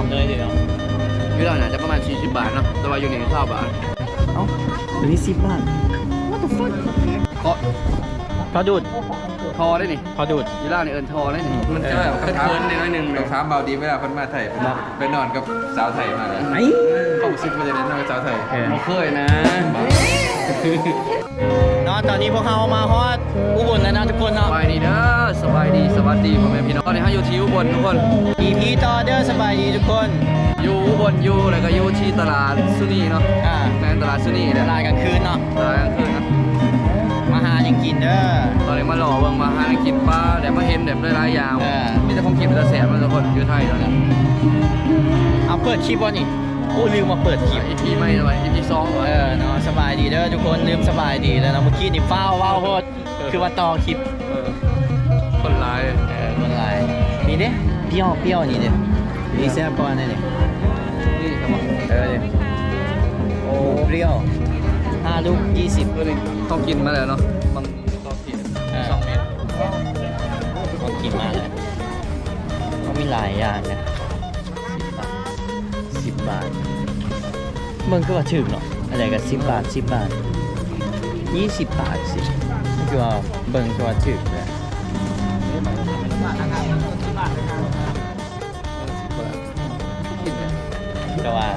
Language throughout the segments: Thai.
อมเนยเดียวอยู่ร้านน่าจะประมาณ 40 บาทเนาะ แต่ว่าอยู่นี่20บาทเอ้าอันนี้สิบบาทเคาะพอดูดทอได้นี่พอดูดอยู่ร้านนี่เอิ้นทอได้นี่มันจะแบบเคินๆนิดหน่อยหนึงรองเท้าเบาดีเวลาเพิ่นมาไทยไปนอนไปนอนกับสาวไทยมาเลยไอ้เข้าซิกมาจะได้นอนกับสาวไทยเออบ่เคยนะเนาะตอนนี้พวกเขามาฮอด อุบลแล้วนะทุกคนสเนาะ บายดีเด้อสบายดีสวัสดีพ่อแม่พี่น้องตอนนี้เฮาอยู่ที่อุบลทุกคน EP ต่อเด้อสบายดีทุกคน อยู่อุบลอยู่แล้วก็อยู่ที่ตลาดซุนีเนาะอ่าแม่นตลาดซุนีเวเนี่ยลากลางคืนเนาะตลาดกลางคืนนะมาหายังกินเด้อ ตอนนี้มาหล่อเบิ่งมาหาอะไรกินปลาแต่มาเห็นแบบหลายๆอย่างเออ มีแต่ของกินแต่แสบมันทุกคนอยู่ไทยตอนนี้เอาเปิดคลิปวะนี่โอ้ลืมมาเปิดคลิป อีพีไม่เลยอีพีสองเลเอยอเนาะสบายดีเด้อทุกคนลืมสบายดีแล้วเนาะเมื่อกี้นี่ฟ้าวว้าวโคตร คือว่าต่อคลิปเออคนร้ายเออคนไรนี่เด้เปรี้ยวเปรี้ยวนี่เด้นี่แซ่บกว่านี่เด้นี่ครับผมเออเด้โอ้เปรี้ยวห้าลูกยี่สิบตัวนี้ต้องกินมาแล้วเนาะบางต้องกินเออสองเมตรต้องกินมาแล้วเขามีหลายอย่างนะสิบบาทสิบบาทเมืองก็ว่าถึงเนาะอะไรกันสิบบาทสิบบาทยี่สิบบาทสิ คือว่าเบิ่งก็ว่าถึงเนี่ยก็ว่า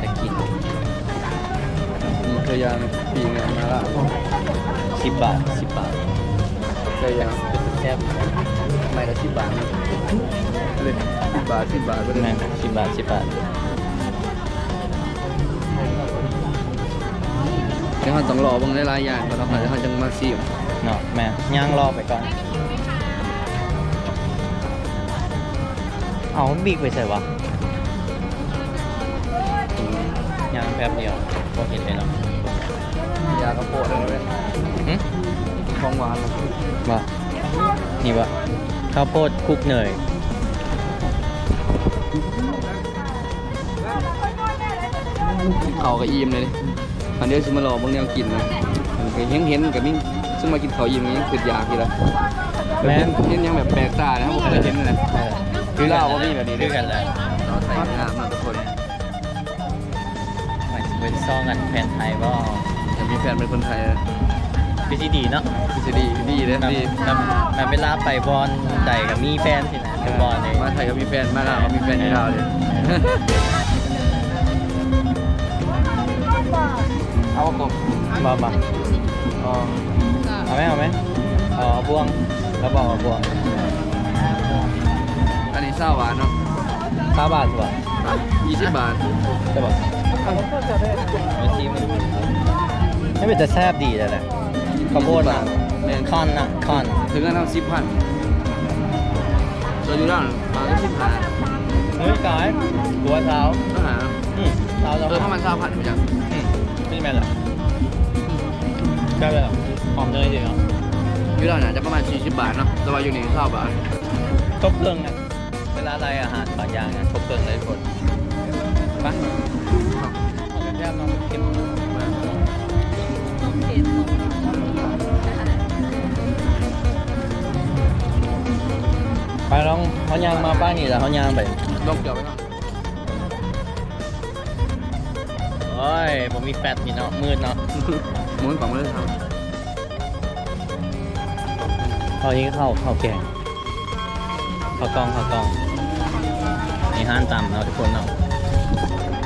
จะกินมีเคยยางปีเงินมาละสิบบาทสิบบาทเคยยางแซ่บไม่ละสิบบาทเลยสิบบาทสิบบาทไปเลยนะสิบบาทสิบบาท ดี๋ยวเราต้องรอเบางหลายๆอย่างก่อนเนาะเดี๋ยวเราจะมาซีมเนาะแม่ย่างรอไปก่อน เอาบีกไปใส่วะย่างแป๊บเดียวก็เห็นเลยเนาะยากระโปดอะไรเลยหึของหวานเลยว่านี่วะข้าวโพดคลุกเนยเขากับอิ่มเลยดิ อันเดียวซึ่งมารอเบางแนวกินเลยเห็นเห็นๆกับมิ่งซึ่งมากินเขาวอิ่มยังคืออยากกินละแม่น เห็นยังแบบแปลกตานะครับผมเคยเห็นเลยนะเออคือเราก็มีแบบนี้ด้วยกันเลยเราใส่งามมากทุกคนหมายถึงเป็นซองกันแฟนไทยว่าแต่มีแฟนเป็นคนไทยนะพี่ที่ดีเนาะคือจะดีดีเลยแบบดีแบบแบบเวลาไปบอลใดกับมีแฟนสินะเป็นบอลเลย มาไทยก็มีแฟนมาลาวก็มีแฟนที่ลาวเลย เอากบบอลบอลอ๋อเอาไหมเอาไหมเอาบวงแล้วบอกเอาบวงอันนี้ซาหวานเนาะข้าวบาทตัวยี่สิบบาทจะบอกไม่ชิมไม่เป็นจะแซ่บดีเลยแหละข้าวโพดนะแมนคอนนะคอนถึงกันทำสิบพันเราอยู่ด้านมาก็สิบพันเฮ้ยกายหัวเท้าก็หาอืมเท้าเอเราอถ้ามันซาพันมันจะ อืมไม่แม่นเหรอใช่เลยเหรอหอมเนยดีเนาะอยู่ด้านน่าจะประมาณ 40 บาทเนาะแต่ว่าอยู่นี่เท่าบาทครบเครื่องนะเวลาอะไรอาหารบางอย่างนะครบเครื่องเลยทุกคนไปเอาไปแก้มน้องเก็บไปลองเขายางมาป้านี่แล้วเขายางไปลองเกี่ยวไปก่อน โอ้ยผมมีแฟตนี่เนาะมืดเนาะหมุนฝั่งมาเลยครับเขานี้เข้าเข้าแกงเข้ากล้องเข้ากล้องนี่ห้านต่ำเนาะทุกคนเนาะ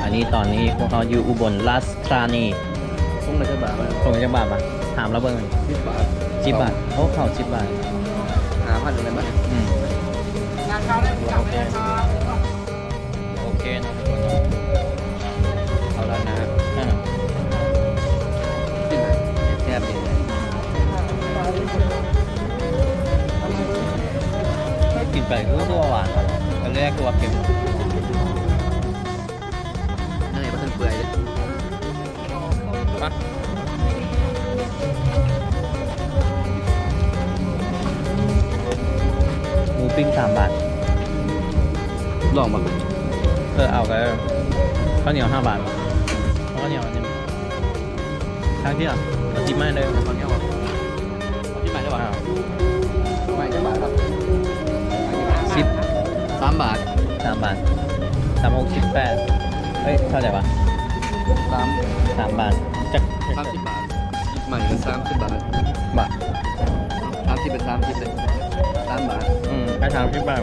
อันนี้ตอนนี้พวกเขาอยู่อุบลราชธานีคงเลยจะบาทไปตรงจะบาทมาถามแล้วเบิ่งสิบบาทสิบบาทโอ้เขาสิบบาทหาพันอะไรบ้างอืมโอเคโอ แซ่บดีเลยกินไปก็ตัวหวานตอนแรกตัวเค็มนั่นเองมันเปื่อยเลยมาหมูปิ้งสามบาท ลองมาเออเอาไปข้าวเหนียวห้าบาทข้าวเหนียวอันนี้ครั้งที่อะ จิบมาเลยตอนนี้เอาที่ไหนได้บ้างอ้าวไม่ได้บาทครับสิบสามบาทสามบาทสามหกสิบแปดเฮ้ยเท่าไหร่วะสามสามบาทจากสามสิบบาทหยิบใหม่เป็นสามสิบบาทบาทสามสิบเป็นสามสิบเลยสามบาทอืมไปทางที่บ้าน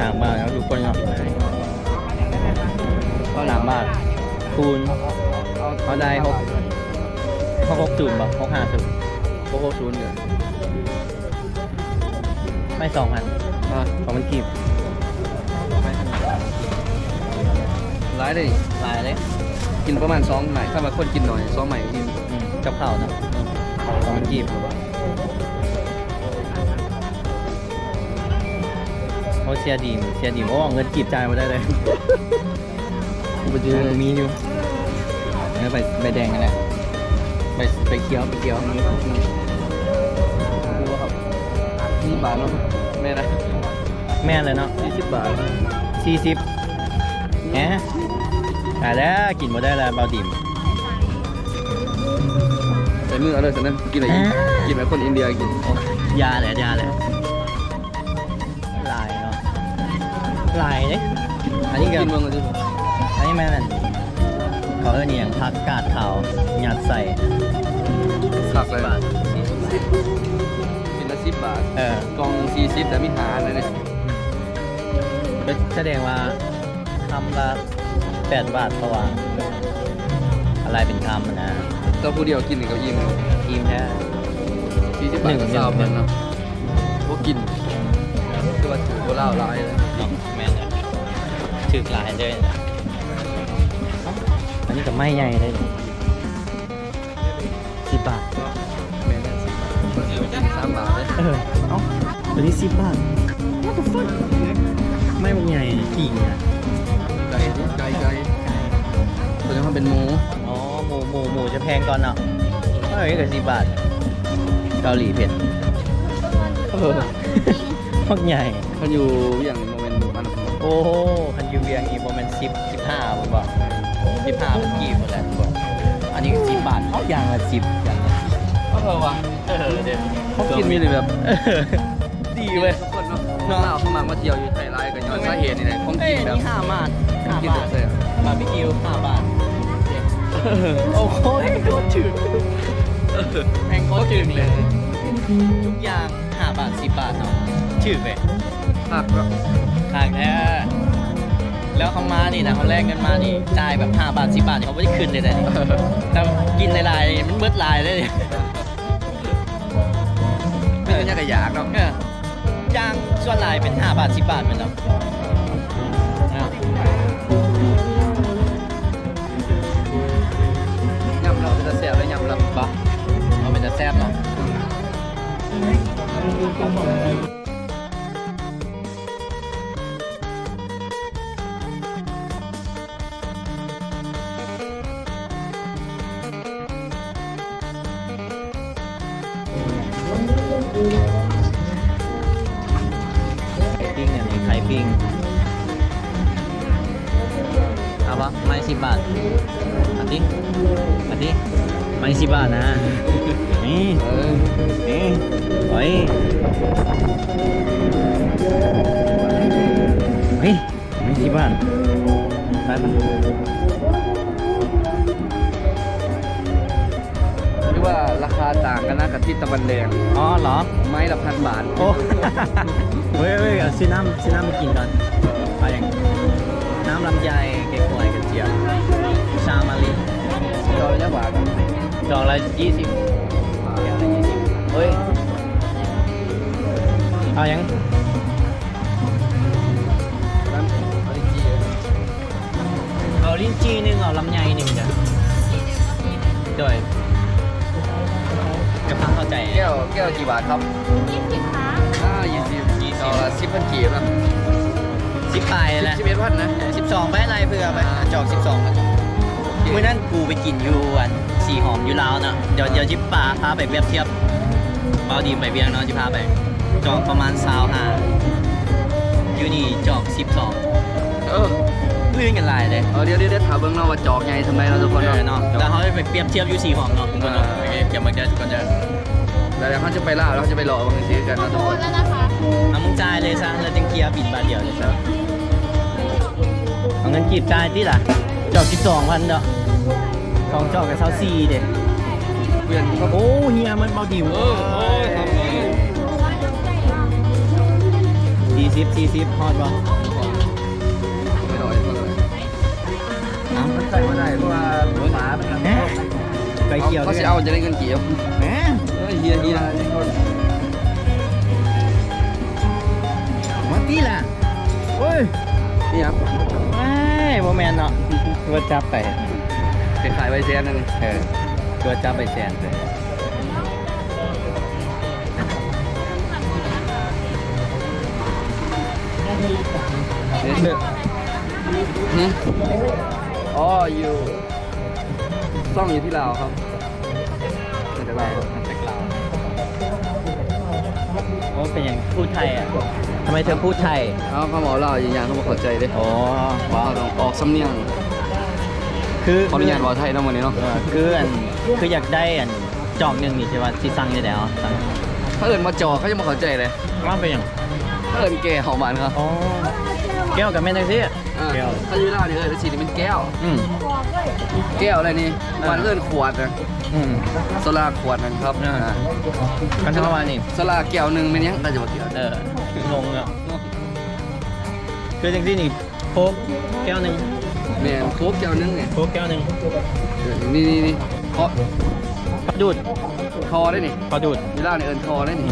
ทางบ้านครับทุกคนครับก็สามบาทคูณเอาเขาได้หก เขาหกจุดบ่หกห้าจุดโอ้โหศูนย์เนี่ยไม่สองพันอะสองพันกีบร้ายเลยลายเลยกินประมาณสองใหม่ถ้ามาคนกินหน่อยสองใหม่กินอืมกับข้าวเนอะสองพันกีบโอ้เสียดีมเสียดีมโอ้เงินกีบจ่ายมาได้เลยไปเจอมีอยู่เนื้อไปใบแดงกันแหละ ไปไปเคี้ยวไปเคี้ยวนี้ดูว่าครับนี่บาทเนาะแม่นะแม่นเลยเนาะยี่สิบบาทสี่สิบแหมแต่แล้วกินมาได้แล้วเบาดิมใส่มือเอาเลยสินะกินอะไรอีกกินแบบคนอินเดียกินโอ้ยาเลยยาเลยลายเนาะลายเนี่ยอันนี้ก็กินเมืองกันดิอันนี้แม่นั่น เขาเรียกอย่างผักกาดขาวหยัดใส่ผักเลยบาทสี่สิบบาทกินละสิบบาทเออกล่องสี่สิบแต่มีหาอะไรเนี่ยก็แสดงว่าคำละแปดบาทเพราะว่าอะไรเป็นคำอะนะเจ้าผู้เดียวกินนี่ก็อิ่มทีมแท้ สี่สิบบาทก็หนึ่งเศร้าหเพิ่นึ่นงเนาะพวกกินคือว่าถือโบราณหลายเลย เนาะแม่นเลยถือกลายเลยอัน นี้ก็ไม่ใหญ่เลยสิบบาทแม่นสิบบาทสามบาทเลยเออเอ้าตัวนี้สิบบาท What the fuck ไม่มันใหญ่จริงอะไก่ดิไก่ไก่ตัวนี้มันเป็นหมู อ๋อ หมูหมูหมูจะแพงก่อนเนาะเอ้ยก็สิบบาท เกาหลีเผ็ดเออพักใหญ่เขาอยู่อย่างโมเมนต์มันโอ้โหคันยูเวียงอีกประมาณสิบสิบห้าผมบอก สิบห้ามันกี่หมดแล้วผมบอกอันนี้สิบบาทเขาอย่างละสิบอย่างละสิบเออว่ะเออเดี๋ยวเขากินมีเลยแบบเออดีเว้ยทุกคนเนาะเนาะเขามามาเที่ยวอยู่ไทยไลน์กันย้อนสาเหตุนี่แหละผมเอ้ยกินแบบนี่ห้าบาทห้ากินบาแบบทเซ่บาร์บีคิวห้าบาทโอ้โหโคตรจืดแม่งโคตรจืดเลย ทุกอย่างห้าบาทสิบบาทเนาะจืดเว้ยผักก็ทางแท้ แล้วเขามานี่นะเขาแลกเงินมานี่จ่ายแบบห้าบาทสิบบาทนี่เขาไม่ได้คืนเลยนะนี่แต่กินหลายๆมันเบิดหลายเลยเนี่ยไม่ใช่กระยากเนาะเออย่างส่วนหลายเป็นห้าบาทสิบบาทเหมือนเนาะอะยำเราจะเสียบแล้วยำเราปะเอาเป็นจะแซ่บเนาะ ไม่สิบบาทนะ นี่เออนี่เฮ้ยเฮ้ยไม่สิบบาทไปปะหรือว่าราคาต่างกันนะกับที่ตะวันแดง อ๋อเหรอ ไม้ละพันบาท โอ้ เฮ้ยเฮ้ยเอาซื้อน้ำซื้อน้ำมากินก่อนไปอย่างน้ำลำไยเก๊กฮวยกระเจี๊ยบชามาลิจอระยะบาท ดอกละยี่สิบแก้วละยี่สิบเฮ้ย เอายังน้ำออริจิเอาลิ้นจี่หนึ่งเอาลำไยหนึ่งจ้ะโดยจะฟังเข้าใจแก้วแก้วกี่บาทครับยี่สิบค่ะอ่ายี่สิบยี่สิบสิบพันกีบนะสิบปลายแล้วสิบเอ็ดพันนะสิบสองไปอะไรเพื่อไปจอกสิบสองมื่อนั้นกูไปกินอยู่อัน สีหอมอยู่ลาวเนาะเดี๋ยวเดี๋ยวจิบปลาพาไปเปรียบเทียบเบาดีไปเบียงเนาะจิพาไป จอกประมาณสาวห้าอยู่นี่จอกสิบสองเออลื่นกันหลายเลยเออเดี๋ยวเดี๋ยวเดี๋ยวถามเบิ้งเนาะว่าจอกไงทำไมเราทุกคนเออเนาะเนาะแล้วเขาไปเปรียบเทียบอยู่สีหอมเนาะทุกคนเนาะอ่าโอเคเดี๋ยวมาเจอทุกคนเจอแล้วเดี๋ยวเขาจะไปล่าแล้วเขาจะไปหล่อบางทีกันขอเนาะโททุกคษนแล้วนะคะเอามึงจ่ายเลยซะแล้วจึงเคลียร์บิดบาทเดียวเลยซะงินกีบกายที่ล่ะจอกสิบสองพันเนาะ สองจอกกับเซาซีเด็เปลี่ยนก็โอ้เฮียมันเบาดิวเออโอ้ยครับสี่สิบสี่สิบฮอดบ่ไม่น้อยเท่าไหร่เอ้ามันใส่มาได้เพราะว่าหมาเป็นแหมไปเกี่ยวเขาด้วจะยเอาจะได้เงินกี่เอาแหมเฮ้ยเฮียเฮียมาตีล่ะโอ้ยนี่ครับไม่โมแมนเนาะตัวจับไปไป ขายใบแซนนั่นเออตัวจับไปแสนเลยนี่หึอ๋ออยู่ซ่องอยู่ที่ลาวครับมาจากลาวจากเราโอ้เป็นอย่างพูดไทยอะทำไมเธอพูดไทยเขาเขาบอกเราอย่างๆเขาบอกเข้าใจเด้อ๋อว่าเราต้องออกสำเนียง คือขออนุญาตบอกไทยเนาะวันนี้เนาะเออคืออันคืออยากได้อันจอกหนึ่งนี่ใช่ป่ะที่สั่งได้แล้วสั่งถ้าเอิญมาจอเขาจะมาเข้าใจเลยว่าเป็นอย่างถ้าเอิญแก่เฮามันครับอ๋อแก้วกับแม่นจังซี่อ่าแก้วถ้าอยู่ลาวนี่เอิญสีนี่เป็นแก้ว อืมแก้วอะไรนี่อ่ามันเอิญขวดนะอืมโซลาขวดนั่นครับอ่าอ่ากันทั้งวันนี่โซลาแก้วหนึ่งเป็นยังก็จะมาเกี่ยวเอองงอะคือจังซี่นี่โค้กแก้วหนึ่ง แม่นโค้กแก้วหนึงไงโค้กแก้วหนึ่งเออนี่นี่นี่เพราะพอดูดทอได้นี่พอดูดอยู่ลาวนี่เอิญทอได้นี่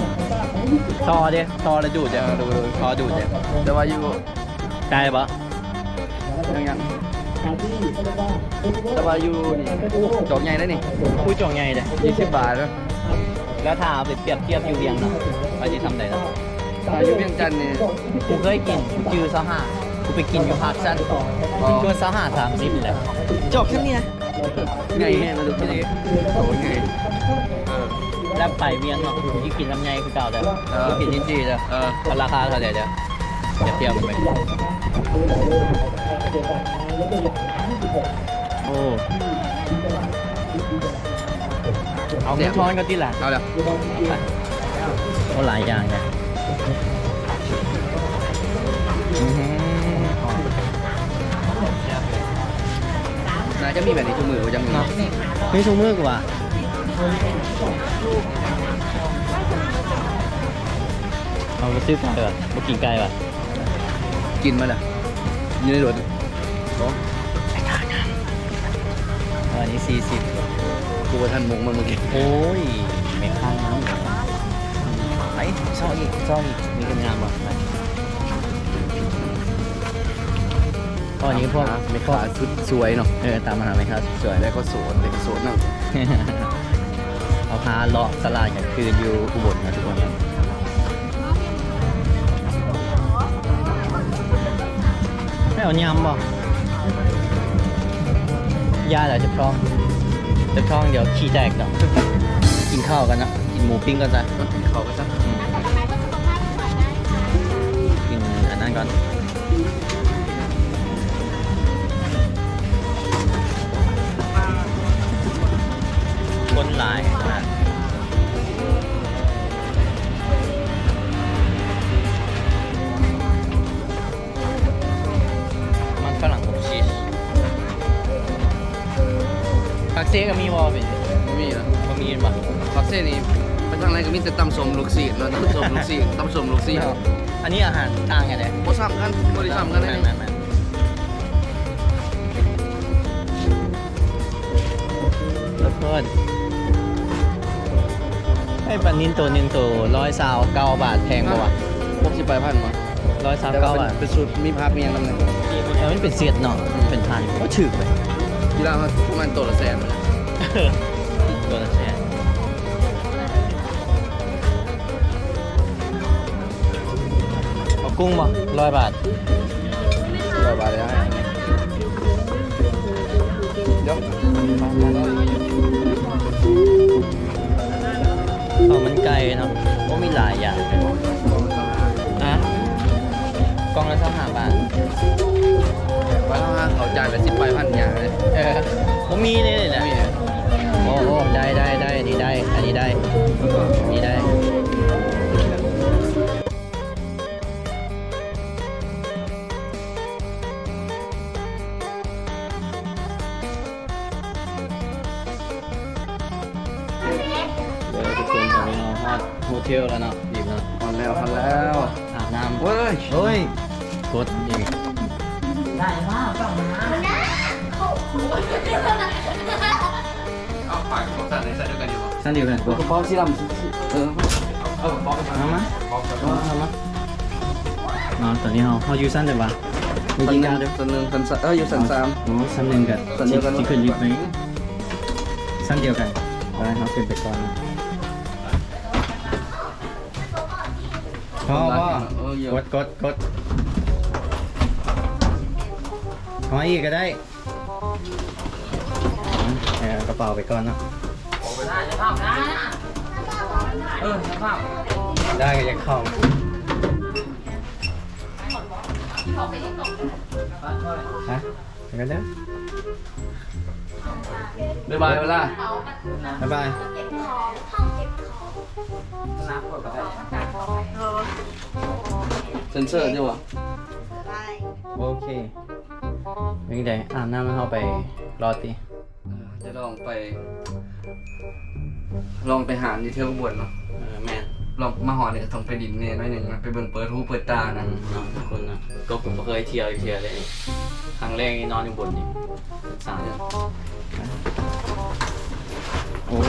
ทอเด้ทอแล้วดูดเด้ดูดูทอดูดเด้แต่ว่าอยู่ได้ปะยังยังแต่ว่าอยู่นี่ดอกใหญ่ได้นี่อุ้ยจองไงเด้ยี่สิบบาทนะแล้วถ้าเอาไปเปรียบเทียบอยู่เวียงเนาะว่าจะทำได้เนาะถ้าอยู่เวียงจันทน์นี่กูเคยกินกูจือซาห้า กูไปกินอยู่ภาคสั้นอ๋อกูซาห้าสามสิบเลยจบแค่นี้นะไงแห้งมาดูที่นี่โอ้ยไงเออแล้วไปเวียงเนาะกูจะกินลำไยคือเก่าเด้อเออกูกินจริงๆเด้อเออเอาราคาเท่าไหร่เด้อเดี๋ยวเทียบกันไปโอ้เอาเงินทอนก็ที่หลังเอาเดี๋ยวโอ้หลายอย่างเลย มีแบบนี้ทุกมือว่าจะมีเนาะนี่ชูมือกว่าเอาไปซื้อไก่ป่ะมากินไก่ป่ะกินมาเลยอยู่ในรถโอ้อันนี้สี่สิบกูว่าท่านมุกมันเมื่อกี้โอ้ยไม่ข้างน้ำไปซ่ออีกซ่ออีกมีกันงามป่ะไปตอนนี้พวกไม่ขาชุดสวยเนาะเออตามมาหาไหมครับสวยแล้วก็โสดเด็กโสดนั่งเอาพาเลาะตลาดกันคืนอยู่อุบลนะทุกคนนะไม่เอายำบ่ยาเหรอจะพร้องจะพร้องเดี๋ยวขี้แตกเนาะกินข้าวกันนะกินหมูปิ้งกันจ้ะเขาก็จะอืมกินอันนั้นก่อน คนหลายขนาดมันฝรั่งอบชีสผักเซ่ก็มีวอลเป็นไม่มีนะบะมีปะฟักเซ่นี่ไปทางไหนก็มีแต่ตำสมลูกศิษย์เนาะตำสมลูกศิษย์ตำสมลูกศิษย์อันนี้อาหารต่างกันเลยบ่ซ้ำกันบ่ได้ซ้ำกันเลยแม่นแม่นแล้วเพิ่น ไอ้ปันนินตัวหนึ่งตัวร้อยสาวเก้าบาทแพงกว่าพวกสิบแปดพันมาร้อยสาวแต่เก้าว่าบาทเป็นสูตรมีภาพมีอย่างนั้นเลยแต่มันเป็นเศษเนาะเป็นพันก็ถึกเลยที่ร้านเขาประมาณตัวละแสนเลยตัวละแสนเอากุ้งบ่ร้อยบาทร้อยบาทเลยนะเดี๋ยว ข้าวมันไก่เนาะก็มีหลายอย่างนะกล่องละสักห้าบาทว่าถ้าเขาจ่ายไปสิบแปดพันอย่างเลยเออผมมีเลยเนี่ยมีโอ้โอ้ได้ได้ได้อันนี้ได้ อันนี้ได้อันนี้ได้ เทลแล้วเนาะดีเนาะพอแล้วพอแล้วอาบน้ำเว้ยเฮ้ยกดอีกเอาฝากของสั่นในใส่ด้วยกันอยู่ป่ะสั้นเดียวกันกกดระเป๋าสีดำเออเอาบล็อกเอามาบล็อกกันเอาเอามาเนาะตอนนี้เราเขาอยู่สั้นเดี๋ยววะมีสันยิงหกันนึ่งเดี๋ยวสันหนึ่งสันสามเอออยู่สันสาม โอ้สั้นหนึ่งกับสั้นเดียวกัน ที่ขึ้นลิฟต์ไหมสั้นเดียวกันได้เขาขึ้นไปก่อนนะ พ่อพ่อเออเยอะกดกดกดขออีกก็ได้เอากระเป๋าไปก่อนเนาะเออสภาพได้ก็ยังเข้าฮะไปกันเด้อบ๊ายบายเวลาบ๊ายบาย เซนเซอร์ดีกว่าโอเคยังไงอ่าบน้ำแล้วเราไปรอตีจะลองไป ลองไปหาดีเทลบนเนาะแม่นลองมาหอเนี่ยต้องไปดินเนี่ยหน้อยหนึ่งนะไปเบิ่งเปิดหูเปิดตานั่นะนเนาะทุกคนนะก็ผมเคยเที่ยวอีกเที่ยวเลยครั้งแรกนี่นอนอยู่บนนี่สามโอ้ย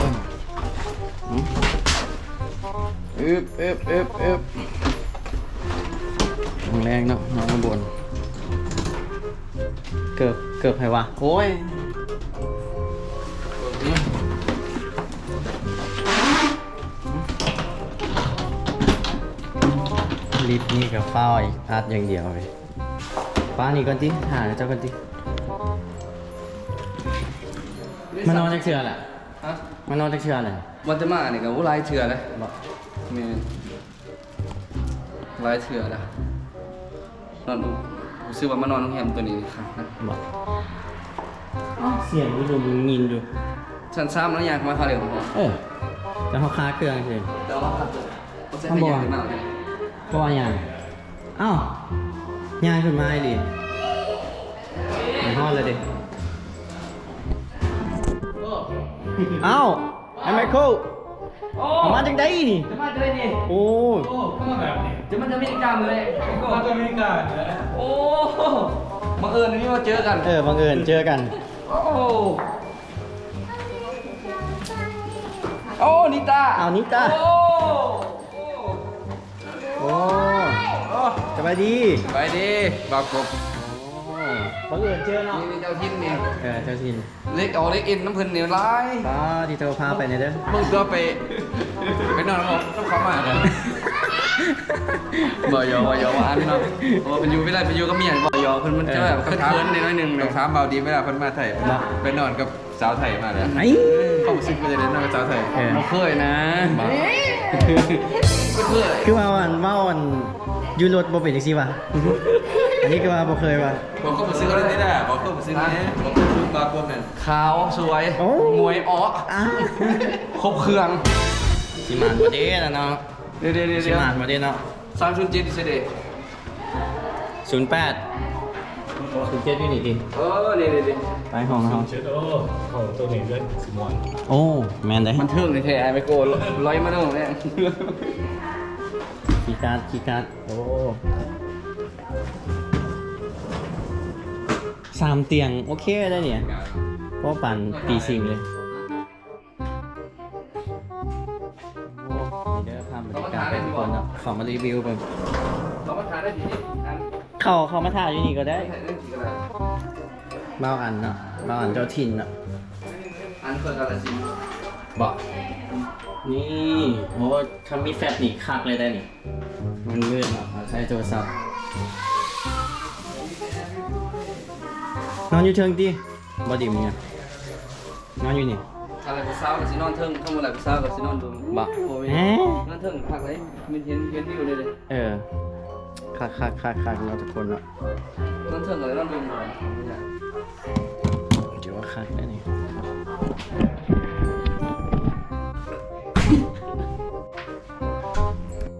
อึบอึบอึบอึบครั้งแรกเนาะนอนอยู่บน เกือบเกือบไงวะ โอ้ยลิฟต์นี่กับฝ้ายอัดอย่างเดียวเลยป้านี่ก่อนดิหาเจ้าก่อนดิมานอนจักเชือแหละฮะมานอนจักเชือแหละวันจะมาเนี่ยกับว่าลายเถื่อเลย บอกมีลายเถื่อนะนอนดูรู้สึกว่ามานอนโรงแรมตัวนี้ครับนะบอกเสียงดูดูมึงยินดูชั้นสามแล้วอยากมาคาเร็วผมเออจะเขาค้าเครื่องเฉย เดี๋ยวเราขับเขาจะให้ยากขึ้นมาเลยเพราะว่าอย่างอ้าวย่างขึ้นมาดิมันฮอดเลยดิเอ้าไอ้ไมเคิล เอามาจากไหนนี่ จะมาจะได้นี่โอ้ยจะมันจะไม่กล้ามเลยมันจะไม่กล้าโอ้บังเอิญนี่มาเจอกัน เออบังเอิญเจอกัน โอ้โอ้นิตาเอานิตาโอ้โอ้สบายดี ไปดิบาวกบโอ้ บังเอิญเจอเนาะนี่นี่เจ้าทินนี่เออเจ้าทินเล็กเอาเล็กอินน้ำเพิ่นเหนียวร้ายป้าที่เธอพาไปเนี่ยเด้อมึงตัวไปไปนอนกับต้องเขามากันบ่ยอบ่ยอว่าอันเนาะเพราะว่าเป็นอยู่ไม่ได้เป็นอยู่กับเมียบ่ยอเพิ่นมันจะแบบเขินๆนิดหน่อยหนึงต้เนาะองถามเบาดีเวลาเพิ่นมาไทยไปนอนกับสาวไทยมาเลยไหนเข้ามาซึ้งไปเลยนอนกับสาวไทยเออ บ่เคยนะบ้าบ่เคยคือว่าวันว่าวันอยูรถบ่เป็นจังซี่วะอั นนี้คือว่าบ่เคยว่ะ บอกเข้ามาซึ้งอะไรนี่ได้บอกเข้ามาซึ้งนี่บอกเข้ามาซึ้งบาวกบนั่นขาวสวยโอ้ มวยอ้ออ้าวครบเครื่องสิมานบ่เด้นะเนาะเดี๋ยวเดี๋ยวเดี๋ยวสิเดี๋ยว à? มานบ่เด้เนาะสามชุดเจ็ดดิเสด็จ08 07อยู่นี่ดิเออนี่นี่นี่ไปห้องห้องเช็ดโอ้ของตัวนี้ด้วยสมอนโอ้แม่นเด้มันเทิงในแท้ไอ้ไม่โกนร้อยมาแล้วเนี่ย คีย์การ์ดคีย์การ์ดโอ้ สามเตียง โอเคได้เนี่ยเพราะปั่นปีสิงเลยโอ้นี่เด้อภาพบรรยากาศเป็นทุกคนเนาะขอมารีวิวไปเรามาทานได้ทีนี้อันเข้าเขามาถ่ายอยู่นี่ก็ได้ใส่ได้ทีก็ได้เบาอันเนาะเบาอันเจ้าถิ่นเนาะอันเพิ่นกันละสิบอกนี่โอ้ทำมีแฟบนี่คักเลยได้นี่มันมืดเนาะเอาใช้โทรศัพท์ นอนอยู่เทิงดิบอดิมเนี่ยนอนอยู่นี่อะไรผู้สาวกับสินอนเทิงข้างบนอะไรผู้สาวกับสินอนดูบ่โอ้ยแหมนอนเทิงพักเลยมีเห็นเห็นวิวเลยเลยเออคักคักคักคักเนาะทุกคนเนาะนอนเทิงกับนอนดูหน่อยเดี๋ยวว่าคักได้นี่